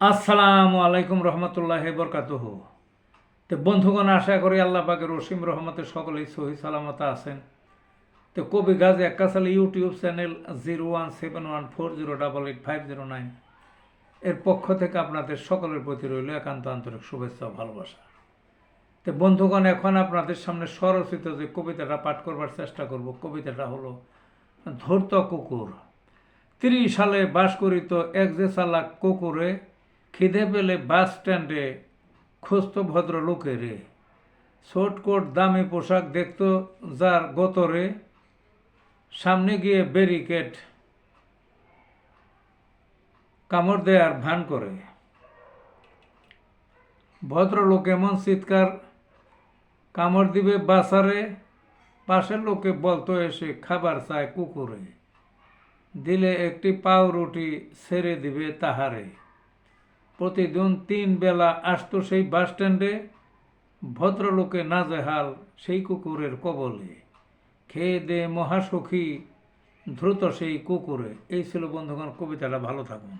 আসসালামু আলাইকুম রহমতুল্লাহ বরকাতুহ। তো বন্ধুগণ, আশা করি আল্লাহ পাকের রসিম রহমতে সকলেই সহি সালামত আছেন। তো কবি Gazi একাশালী YouTube channel zero one seven one four zero double eight five zero nine. এর পক্ষ থেকে আপনাদের সকলের প্রতি রইল একান্ত আন্তরিক শুভেচ্ছা ভালোবাসা। তো বন্ধুগণ, এখন আপনাদের সামনে স্বরচিত যে কবিতাটা পাঠ করবার চেষ্টা করব, কবিতাটা হলো ধূর্ত কুকুর। তিরিশ সালে বাস করিত এক যে চালাক কুকুরে খিদে পেলে বাস স্ট্যান্ডে খুঁজত ভদ্র লোকেরে কোট দামি পোশাক দেখত যার গতরে সামনে গিয়ে ব্যারিকেড কামড় দেয়ার ভান করে। ভদ্রলোক এমন চিৎকার কামড় দিবে বাসারে, পাশের লোকে বলতো এসে খাবার চায় কুকুরে। দিলে একটি পাউরুটি ছেড়ে দিবে তাহারে। প্রতিদিন তিন বেলা আসতো সেই বাসস্ট্যান্ডে ভদ্রলোকে নাজেহাল সেই কুকুরের কবলে। খেয়ে দে মহাসখী, দ্রুত সেই কুকুরে। এই ছিল বন্ধুগণ, কবিতাটা। ভালো থাকুন।